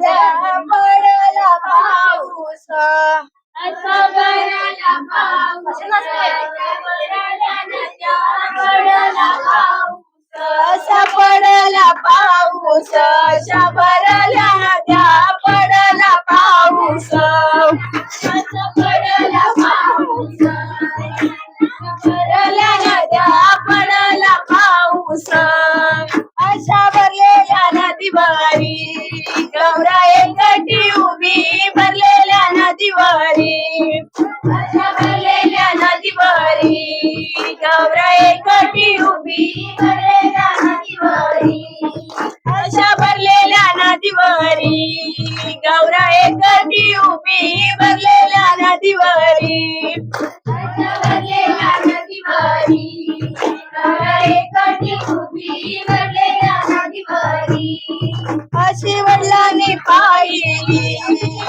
नद्या पडला पाऊस. पडला पाऊस. पडला पाऊस. असा पडला पाऊस. अशा भरल्या मी भरलेल्या नदीवरी. भरलेल्या उभी भरलेल्या अशी वडिलांनी पाहिली.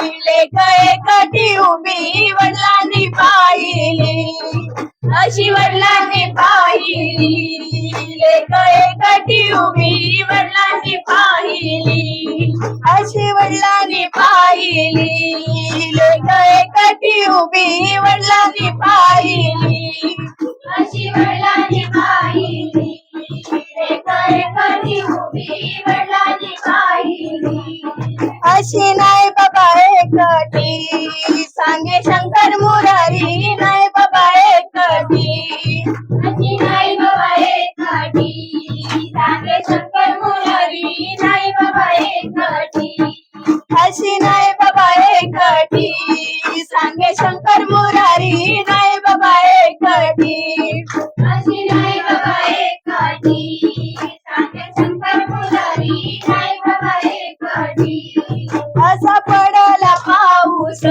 लेख एकटी उभी वडिलांनी पाहिली. अशी वडिलांनी पाहिली. लेख एकटी उभी वडिलांनी पाहिली. अशी वडिलांनी पाहिली. उभी वडिलांनी पाहिली. अशी वडिलांनी पाहिली. नाही बाबा एकटी सांगे शंकर मुरारी नाही बाबा एकटी अशी नाही बाबा एकटी सांगे शंकर मुरारी नाही बाबा एकटी अशी नाही बाबा एकटी सांगे शंकर मुरारी नाही बाबा एकटी अशी नाही बाबा एकटी सांगे शंकर मुरारी नाही बाबा एकटी असा पडला पाऊस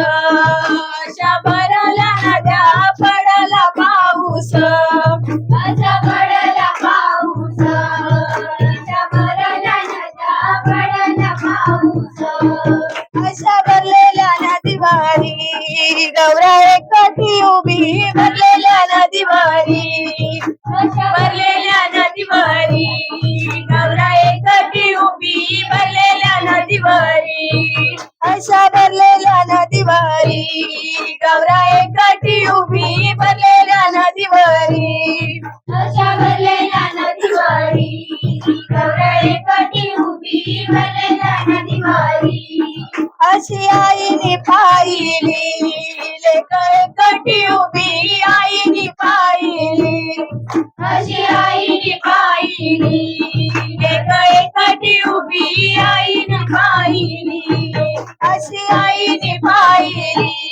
नदीवारी गौरा एकटी उभी भरलेल्या नदीवारी. अशा भरलेल्या नदीवारी? गौरा एकटी उभी भरलेल्या नदीवारी? अशा भरलेल्या नदीवारी. गौरा एकटी उभी भरलेल्या नदीवारी? अशा भरलेल्या नदीवारी? गौरा एकटी उभी भरलेल्या नदीवारी? अशी आईने अशी आईने पाहिली. एक एकटी उभी आईन पाहिली. अशी आईने पाहिली.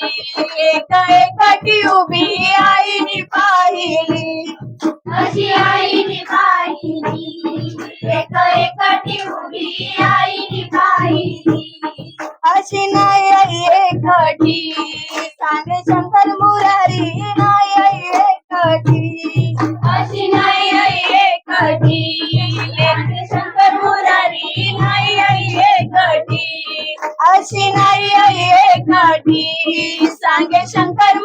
एक एकटी उभी आईने पाहिली. अशी आईने पाहिली. एक एकटी उभी आईने पाहिली. अशी नाही आई एकटी एकटी शंकर मुरारी नाही आई एकटी अशी नाही आई एकटी सांगे शंकर